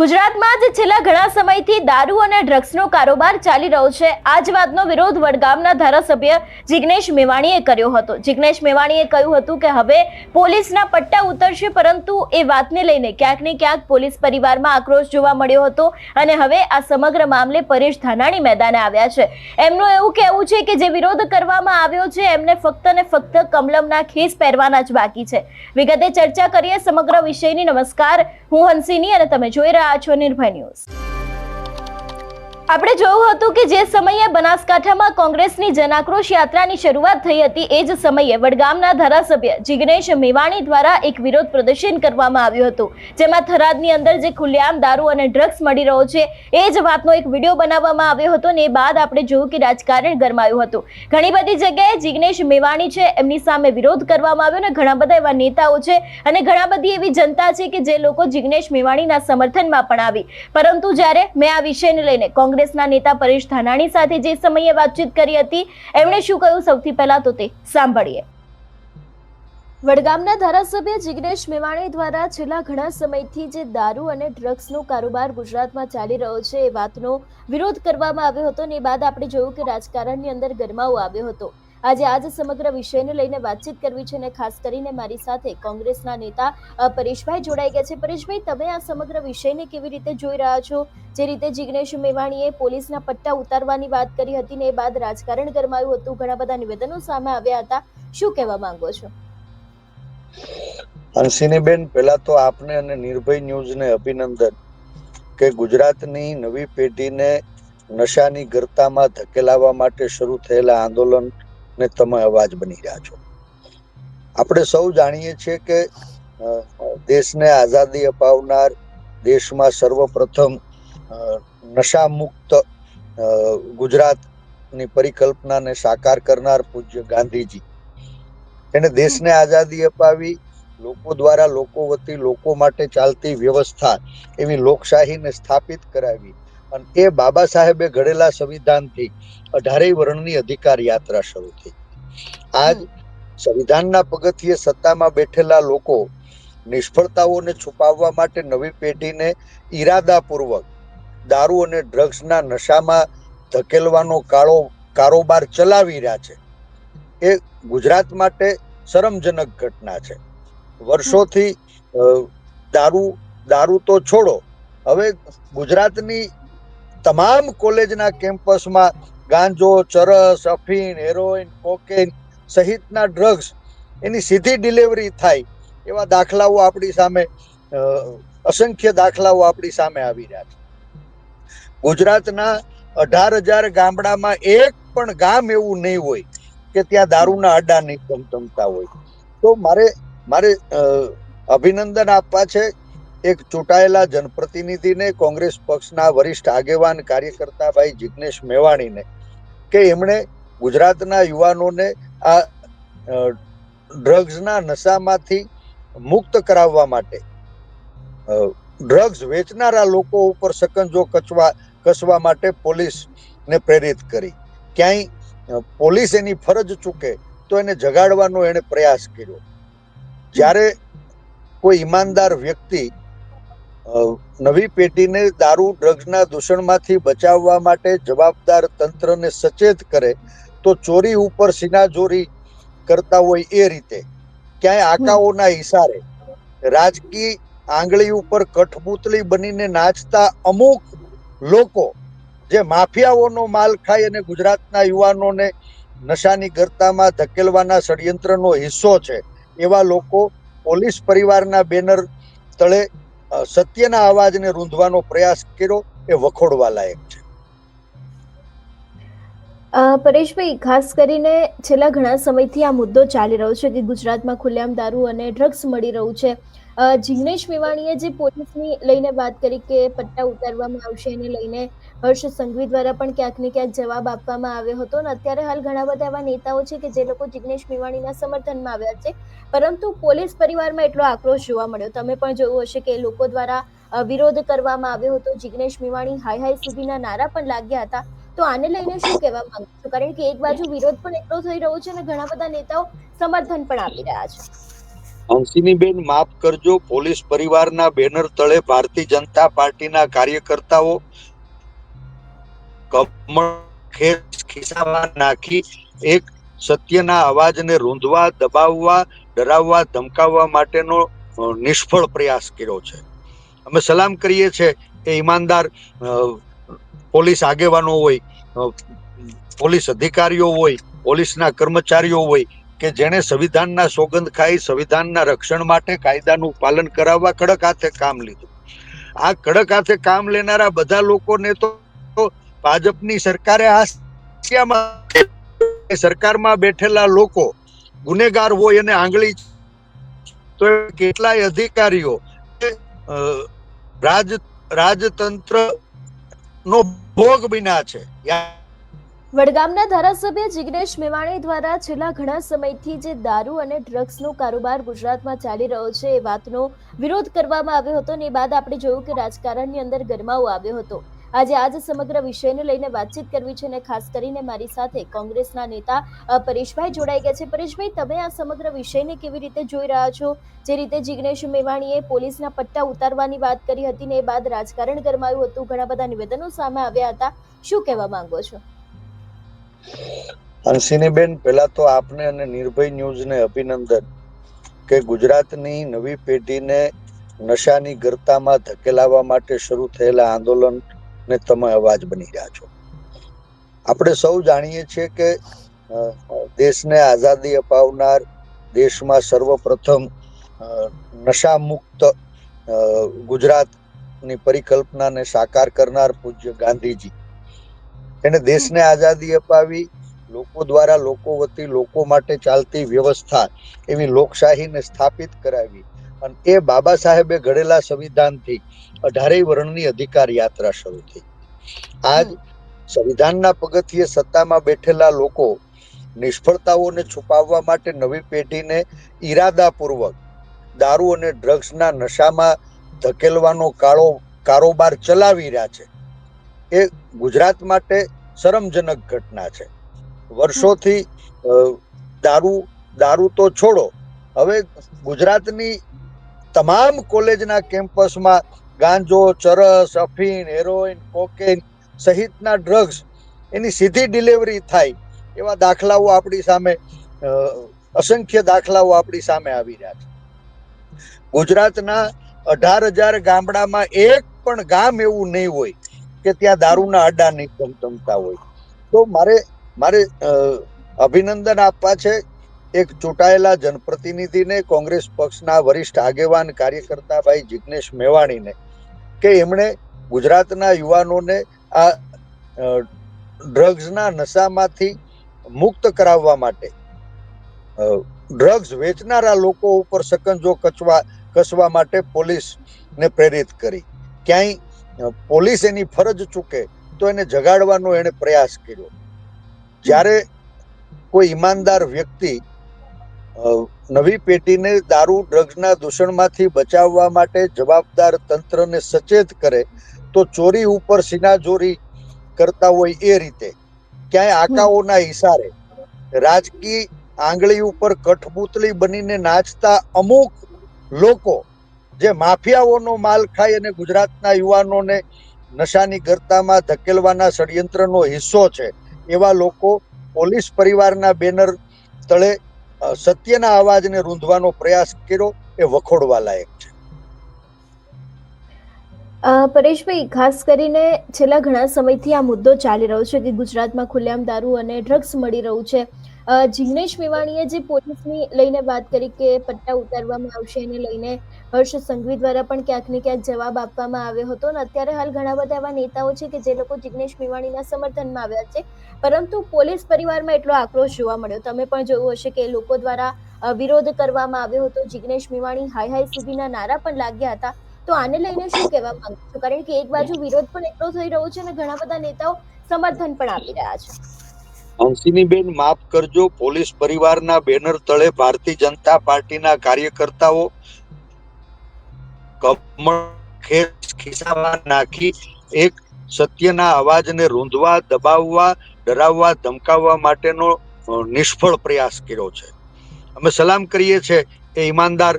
ગુજરાતમાં જ છેલ્લા ઘણા સમયથી દારૂ અને ડ્રગ્સનો કારોબાર ચાલી રહ્યો છે. આ જ વાતનો વિરોધ વડગામના ધારાસભ્ય જિગ્નેશ મેવાણીએ કર્યો હતો. જિગ્નેશ મેવાણીએ કહ્યું હતું કે હવે પોલીસના પટ્ટા ઉતરશે, પરંતુ એ વાતને લઈને ક્યાંક ને ક્યાંક પોલીસ પરિવારમાં આક્રોશ જોવા મળ્યો હતો અને હવે આ સમગ્ર મામલે પરેશ ધાનાણી મેદાને આવ્યા છે. એમનું એવું કહેવું છે કે જે વિરોધ કરવામાં આવ્યો છે, એમને ફક્ત ને ફક્ત કમલમના ખીસ પહેરવાના જ બાકી છે. વિગતે ચર્ચા કરીએ સમગ્ર વિષયની. નમસ્કાર, હું હંસિની અને તમે જોઈ રહ્યા છો નિર્ભય ન્યૂઝ. આપણે જોયું હતું કે જે સમયે બનાસકાંઠામાં કોંગ્રેસની જનાક્રોશ યાત્રાની શરૂઆત થઈ હતી, એ જ સમયે વડગામના ધારાસભ્ય જિગ્નેશ મેવાણી દ્વારા એક વિરોધ પ્રદર્શન કરવામાં આવ્યું હતું, જેમાં થરાદની અંદર જે ખુલ્લેઆમ દારૂ અને ડ્રગ્સ મળી રહ્યો છે, એ જ વાતનો એક વીડિયો બનાવવામાં આવ્યો હતો ને એ બાદ આપણે જોયું કે રાજકારણ ગરમાયું હતું. ઘણી બધી જગ્યાએ જિગ્નેશ મેવાણી છે, એમની સામે વિરોધ કરવામાં આવ્યો ને ઘણા બધા એવા નેતાઓ છે અને ઘણા બધી એવી જનતા છે કે જે લોકો જિગ્નેશ મેવાણીના સમર્થનમાં પણ આવી. પરંતુ જ્યારે મેં આ વિષયને લઈને કોંગ્રેસના નેતા પરેશ ધાનાણી સાથે જે સમયે વાતચીત કરી હતી, એમણે શું કહ્યું સૌથી પહેલા તો તે સાંભળીએ. વડગામના ધારાસભ્ય જિગ્નેશ મેવાણી દ્વારા છેલ્લા ઘણા સમયથી જે દારૂ અને ડ્રગ્સનો કારોબાર ગુજરાતમાં ચાલી રહ્યો છે એ વાતનો વિરોધ કરવામાં આવ્યો હતો અને એ બાદ આપણે જોયું કે રાજકારણની અંદર ગરમાવો આવ્યો હતો. આજે આજ સમગ્ર વિષયને લઈને વાતચીત કરવી છે અને ખાસ કરીને મારી સાથે કોંગ્રેસના નેતા પરેશભાઈ જોડાઈ ગયા છે. પરેશભાઈ, તમે આ સમગ્ર વિષયને કેવી રીતે જોઈ રહ્યા છો? જે રીતે જિગ્નેશ મેવાણીએ પોલીસના પટ્ટા ઉતારવાની વાત કરી હતી ને એ બાદ રાજકારણ ગરમાયું હતું, ઘણા બધા નિવેદનો સામે આવ્યા હતા. શું કહેવા માંગો છો? અંશિનીબેન પહેલા તો આપને અને નિર્ભય ન્યૂઝને અભિનંદન કે ગુજરાતની નવી પેઢીને નશાની ગરતામાં ધકેલાવા માટે શરૂ થયેલા આંદોલનને તમે અવાજ બની રહ્યા છો. આપણે સૌ જાણીએ છીએ કે દેશને આઝાદી અપાવનાર દેશમાં સર્વપ્રથમ નશા નશામુક્ત ગુજરાતની પરિકલ્પનાને સાકાર કરનાર પૂજ્ય ગાંધીજી. એને દેશને આઝાદી અપાવી, લોકો દ્વારા લોકો વતી લોકો માટે ચાલતી વ્યવસ્થા એવી લોકશાહીને સ્થાપિત કરાવી. અને એ બાબા સાહેબે ઘડેલા સંવિધાનથી અઢારેય વર્ણની અધિકાર યાત્રા શરૂ થઈ. આજ સંવિધાનના પગથિયે સત્તામાં બેઠેલા લોકો નિષ્ફળતાઓને છુપાવવા માટે નવી પેઢીને ઈરાદાપૂર્વક દારૂ અને ડ્રગ્સના નશામાં ધકેલવાનો કાળો કારોબાર ચલાવી રહ્યા છે. એ ગુજરાત માટે શરમજનક ઘટના છે. વર્ષોથી દારૂ દારૂ તો છોડો. હવે ગુજરાતની તમામ કોલેજના કેમ્પસમાં ગાંજો, ચરસ, અફીણ, હેરોઈન કોકેન સહિતના ડ્રગ્સ એની સીધી ડિલિવરી થાય એવા દાખલાઓ આપણી સામે અસંખ્ય દાખલાઓ આપણી સામે આવી રહ્યા છે. ગુજરાતના અઢાર હજાર ગામડામાં એક પણ ગામ એવું નહીં હોય કે ત્યાં દારૂના અડ્ડા નહીં ધમધમતા હોય. તો મારે મારે અભિનંદન આપવા છે એક ચૂંટાયેલા જનપ્રતિનિધિને કોંગ્રેસ પક્ષના વરિષ્ઠ આગેવાન કાર્યકર્તા ભાઈ જિગ્નેશ મેવાણીને કે એમણે ગુજરાતના યુવાનોને આ ડ્રગ્સના નશામાંથી મુક્ત કરાવવા માટે ડ્રગ્સ વેચનારા લોકો ઉપર સકંજો કચવા, કસવા માટે પોલીસને પ્રેરિત કરી. ક્યાંય પોલીસ એની ફરજ ચૂકે તો એને જગાડવાનો એણે પ્રયાસ કર્યો. જ્યારે કોઈ ઈમાનદાર વ્યક્તિ નવી પેઢીને દારૂ, ડ્રગ્સના દૂષણમાંથી બચાવવા માટે જવાબદાર તંત્રને સચેત કરે, તો ચોરી ઉપર સિનાજોરી કરતા હોય એ રીતે. ક્યાંય આકાઓના ઇશારે રાજકીય આંગળી ઉપર કઠપૂતળી બનીને નાચતા અમુક લોકો, જે માફિયાઓનો માલ ખાઈ અને ગુજરાતના યુવાનોને નશાની ગરતામાં ધકેલવાના ષડયંત્રનો હિસ્સો છે, એવા લોકો પોલીસ પરિવારના બેનર તળે સત્યના અવાજને રૂંધવાનો પ્રયાસ કર્યો એ વખોડવા લાયક છે. પરેશભાઈ, ખાસ કરીને છેલ્લા ઘણા સમયથી આ મુદ્દો ચાલી રહ્યો છે કે ગુજરાતમાં ખુલ્લેઆમ દારૂ અને ડ્રગ્સ મળી રહ્યું છે. જિગ્નેશ મેવાણીએ જે પોલીસની લઈને વાત કરી કે પટ્ટા ઉતારવામાં આવશે એને લઈને હર્ષ સંઘવી દ્વારા પણ ક્યાંક ને ક્યાંક જવાબ આપવામાં આવ્યો હતો અને અત્યારે હાલ ઘણા બધા એવા નેતાઓ છે કે જે લોકો જિગ્નેશ મેવાણીના સમર્થનમાં આવ્યા છે. પરંતુ પોલીસ પરિવારમાં એટલો આક્રોશ જોવા મળ્યો. તમે પણ જોયું હશે કે લોકો દ્વારા વિરોધ કરવામાં આવ્યો હતો. જિગ્નેશ મેવાણી હાય હાય સુધીના નારા પણ લાગ્યા હતા. તો આને લઈને શું કહેવા માંગુ છું? કારણ કે એક બાજુ વિરોધ પણ એટલો થઈ રહ્યો છે અને ઘણા બધા નેતાઓ સમર્થન પણ આપી રહ્યા છે. હંસિનીબેન માફ કરજો, પોલીસ પરિવારના બેનર તળે ભારતીય જનતા પાર્ટીના કાર્યકર્તાઓ ખિસ્સામાં નાખી એક સત્યના અવાજને રૂંધવા, દબાવવા, ડરાવવા, ધમકાવવા માટેનો નિષ્ફળ પ્રયાસ કર્યો છે. અમે સલામ કરીએ છીએ કે ઈમાનદાર પોલીસ આગેવાનો હોય પોલીસ અધિકારીઓ હોય, પોલીસના કર્મચારીઓ હોય કે જેણે સંવિધાનના સોગંદ ખાઈ સંવિધાનના રક્ષણ માટે કાયદાનું પાલન કરાવવા કડક હાથે કામ લીધું. આ કડક હાથે કામ લેનારા બધા લોકોને તો ભાજપની સરકારે હાસ્યામાં સરકારમાં બેઠેલા લોકો ગુનેગાર હોય અને આંગળી તો કેટલાય અધિકારીઓ રાજ રાજતંત્ર નો ભોગ બિના છે. યા- વડગામના ધારાસભ્ય જિગ્નેશ મેવાણી દ્વારા છેલ્લા ઘણા સમયથી જે દારૂ અને ડ્રગ્સનો કારોબાર ગુજરાતમાં ચાલી રહ્યો છે એ વાતનો વિરોધ કરવામાં આવ્યો હતો અને બાદ આપણે જોયું કે રાજકારણની અંદર ગરમાવો આવ્યો હતો. આજે આજ સમગ્ર વિષયને લઈને વાતચીત કરવી છે અને ખાસ કરીને મારી સાથે કોંગ્રેસના નેતા પરેશભાઈ જોડાઈ ગયા છે. પરેશભાઈ, તમે આ સમગ્ર વિષયને કેવી રીતે જોઈ રહ્યા છો? જે રીતે જિગ્નેશ મેવાણીએ પોલીસના પટ્ટા ઉતારવાની વાત કરી હતી ને એ બાદ રાજકારણ ગરમાયું હતું, ઘણા બધા નિવેદનો સામે આવ્યા હતા. શું કહેવા માંગો છો? હંસિનીબેન, પહેલા તો આપને અને નિર્ભય ન્યૂઝને અભિનંદન કે ગુજરાતની નવી પેઢીને નશાની ગરતામાં ધકેલાવા માટે શરૂ થયેલા આંદોલનને તમે અવાજ બની રહ્યા છો. આપણે સૌ જાણીએ છીએ કે દેશને આઝાદી અપાવનાર દેશમાં સર્વપ્રથમ નશામુક્ત ગુજરાતની પરિકલ્પનાને સાકાર કરનાર પૂજ્ય ગાંધીજી. એને દેશને આઝાદી અપાવી, લોકો દ્વારા લોકો વતી લોકો માટે ચાલતી વ્યવસ્થા એવી લોકશાહીને સ્થાપિત કરાવી. અને એ બાબા સાહેબે ઘડેલા સંવિધાનથી અઢારેય વર્ણની અધિકાર યાત્રા શરૂ થઈ. આજ સંવિધાનના પગથિયે સત્તામાં બેઠેલા લોકો નિષ્ફળતાઓને છુપાવવા માટે નવી પેઢીને ઈરાદાપૂર્વક દારૂ અને ડ્રગ્સના નશામાં ધકેલવાનો કાળો કારોબાર ચલાવી રહ્યા છે. એ ગુજરાત માટે શરમજનક ઘટના છે. વર્ષોથી દારૂ દારૂ તો છોડો. હવે ગુજરાતની તમામ કોલેજના કેમ્પસમાં ગાંજો, ચરસ, અફીણ, હેરોઈન કોકેન સહિતના ડ્રગ્સ એની સીધી ડિલિવરી થાય એવા દાખલાઓ આપણી સામે અસંખ્ય દાખલાઓ આપણી સામે આવી રહ્યા છે. ગુજરાતના અઢાર હજાર ગામડામાં એક પણ ગામ એવું નહીં હોય કે ત્યાં દારૂના અડ્ડા ધમધમતા હોય. તો મારે મારે અભિનંદન આપવા છે એક ચૂંટાયેલા જનપ્રતિનિધિને, કોંગ્રેસ પક્ષના વરિષ્ઠ આગેવાન કાર્યકર્તા ભાઈ જિગ્નેશ મેવાણીને, કે એમણે ગુજરાતના યુવાનોને આ ડ્રગ્સના નશામાંથી મુક્ત કરાવવા માટે ડ્રગ્સ વેચનારા લોકો ઉપર સકંજો કચવા, કસવા માટે પોલીસને પ્રેરિત કરી. ક્યાંય પોલીસ એની ફરજ ચૂકે, તો એને જગાડવાનો એણે પ્રયાસ કર્યો. જ્યારે કોઈ ઈમાનદાર વ્યક્તિ નવી પેઢીને દારૂ, ડ્રગ્સના દૂષણમાંથી બચાવવા માટે જવાબદાર તંત્રને સચેત કરે, તો ચોરી ઉપર સિનાજોરી કરતા હોય એ રીતે, ક્યાંય આકાઓના ઇશારે રાજકીય આંગળી ઉપર કઠપૂતળી બનીને નાચતા અમુક લોકો જે માફિયાઓનો માલ ખાઈ અને ગુજરાતના યુવાનોને નશાની ગરતામાં ધકેલવાના ષડયંત્રનો હિસ્સો છે, એવા લોકો પોલીસ પરિવારના બેનર તળે સત્યના અવાજને રૂંધવાનો પ્રયાસ કર્યો, એ વખોડવા લાયક છે. પરેશભાઈ, ખાસ કરીને છેલ્લા ઘણા સમયથી આ મુદ્દો ચાલી રહ્યો છે કે ગુજરાતમાં ખુલ્લેઆમ દારૂ અને ડ્રગ્સ મળી રહ્યું છે. જિગ્નેશ મેવાણીએ જે પોલીસની લઈને વાત કરી કે પટ્ટા ઉતારવામાં આવશે એને લઈને હર્ષ સંઘવી દ્વારા પણ ક્યાંક ને ક્યાંક જવાબ આપવામાં આવ્યો હતો અને અત્યારે હાલ ઘણા બધા એવા નેતાઓ છે કે જે લોકો જિગ્નેશ મેવાણીના સમર્થનમાં આવ્યા છે. પરંતુ પોલીસ પરિવારમાં એટલો આક્રોશ જોવા મળ્યો. તમે પણ જોયું હશે કે લોકો દ્વારા વિરોધ કરવામાં આવ્યો હતો. જિગ્નેશ મેવાણી હાય હાય સુધીના નારા પણ લાગ્યા હતા. તો આને લઈને શું કહેવા માંગુ છું? કારણ કે એક બાજુ વિરોધ પણ એટલો થઈ રહ્યો છે અને ઘણા બધા નેતાઓ સમર્થન પણ આપી રહ્યા છે. હંસિનીબેન, માફ કરજો, પોલીસ પરિવારના બેનર તળે ભારતીય જનતા પાર્ટીના કાર્યકર્તાઓ કમળ ખેસ ખિસ્સામાં નાખી એક સત્યના અવાજને રૂંધવા, દબાવવા, ડરાવવા, ધમકાવવા માટેનો નિષ્ફળ પ્રયાસ કર્યો છે. અમે સલામ કરીએ છીએ કે ઈમાનદાર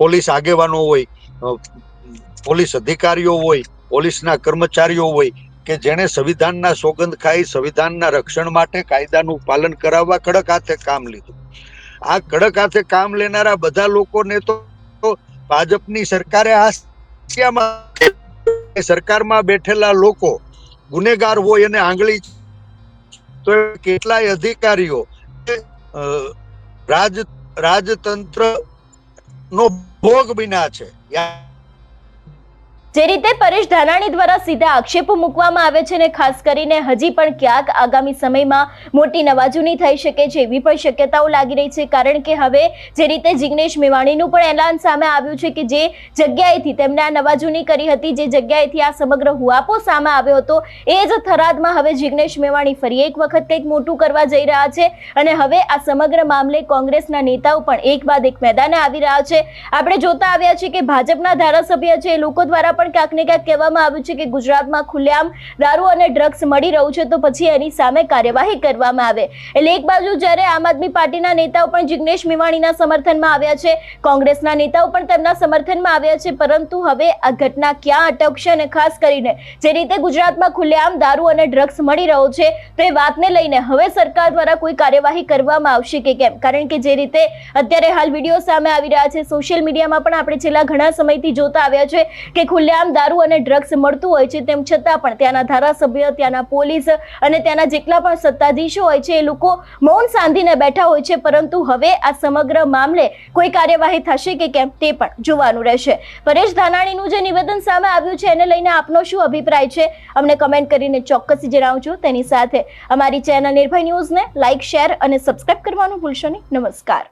પોલીસ આગેવાનો હોય પોલીસ અધિકારીઓ હોય, પોલીસના કર્મચારીઓ હોય કે જેણે સંવિધાનના સોગંદ ખાઈ સંવિધાનના રક્ષણ માટે કાયદાનું પાલન કરાવવા કડક હાથે કામ લીધું. આ કડક હાથે કામ લેનારા બધા લોકોને તો ભાજપની સરકારે હાસ્યામાં સરકારમાં બેઠેલા લોકો ગુનેગાર હોય અને આંગળી તો કેટલાય અધિકારીઓ રાજ રાજતંત્ર નો ભોગ બિના છે. જે રીતે પરેશ ધાનાણી દ્વારા સીધા આક્ષેપો મૂકવામાં આવે છે અને ખાસ કરીને હજી પણ ક્યાંક આગામી સમયમાં મોટી નવાજૂની થઈ શકે છે એવી પણ શક્યતાઓ લાગી રહી છે. કારણ કે હવે જે રીતે જિગ્નેશ મેવાણીનું પણ એલાન સામે આવ્યું છે કે જે જગ્યાએથી તેમણે આ નવાજૂની કરી હતી, જે જગ્યાએથી આ સમગ્ર હુઆપો સામે આવ્યો હતો, એ જ થરાદમાં હવે જિગ્નેશ મેવાણી ફરી એક વખત કંઈક મોટું કરવા જઈ રહ્યા છે. અને હવે આ સમગ્ર મામલે કોંગ્રેસના નેતાઓ પણ એક બાદ એક મેદાને આવી રહ્યા છે. આપણે જોતા આવ્યા છીએ કે ભાજપના ધારાસભ્ય છે, એ લોકો દ્વારા પણ ક્યાંક ને ક્યાંક કહેવામાં આવ્યું છે કે ગુજરાતમાં ખુલ્લેઆમ દારૂ અને ડ્રગ્સ મળી રહ્યું છે, તો પછી એની સામે કાર્યવાહી કરવામાં આવે. એટલે એક બાજુ જ્યારે આમ આદમી પાર્ટીના નેતાઓ પણ જિગ્નેશ મેવાણીના સમર્થનમાં આવ્યા છે, કોંગ્રેસના નેતાઓ પણ તેમના સમર્થનમાં આવ્યા છે, પરંતુ હવે આ ઘટના ક્યાં અટકશે અને ખાસ કરીને જે રીતે ગુજરાતમાં ખુલ્લેઆમ દારૂ અને ડ્રગ્સ મળી રહ્યો છે, તો એ વાતને લઈને હવે સરકાર દ્વારા કોઈ કાર્યવાહી કરવામાં આવશે કે કેમ? કારણ કે જે રીતે અત્યારે હાલ વીડિયો સામે આવી રહ્યા છે, સોશિયલ મીડિયામાં પણ આપણે છેલ્લા ઘણા સમયથી જોતા આવ્યા છે કે ખુલ્લેઆમ દારૂ અને ડ્રગ્સ મળતું હોય છે, તેમ છતાં પણ ત્યાંના ધારાસભ્ય, ત્યાંના પોલીસ અને ત્યાંના જેટલા પણ સત્તાધીશો હોય છે, એ લોકો મૌન સાંધીને બેઠા હોય છે, પરંતુ હવે આ સમગ્ર મામલે કોઈ કાર્યવાહી થશે કે કેમ તે પણ જોવાનું રહેશે. પરેશ ધાનાણીનું જે નિવેદન સામે આવ્યું છે, એને લઈને આપનો શું અભિપ્રાય છે? અમને કમેન્ટ કરીને ચોક્કસ જણાવજો. તેની સાથે અમારી ચેનલ નિર્ભય ન્યૂઝને લાઇક શેર અને સબસ્ક્રાઇબ કરવાનું ભૂલશો નહીં. નમસ્કાર.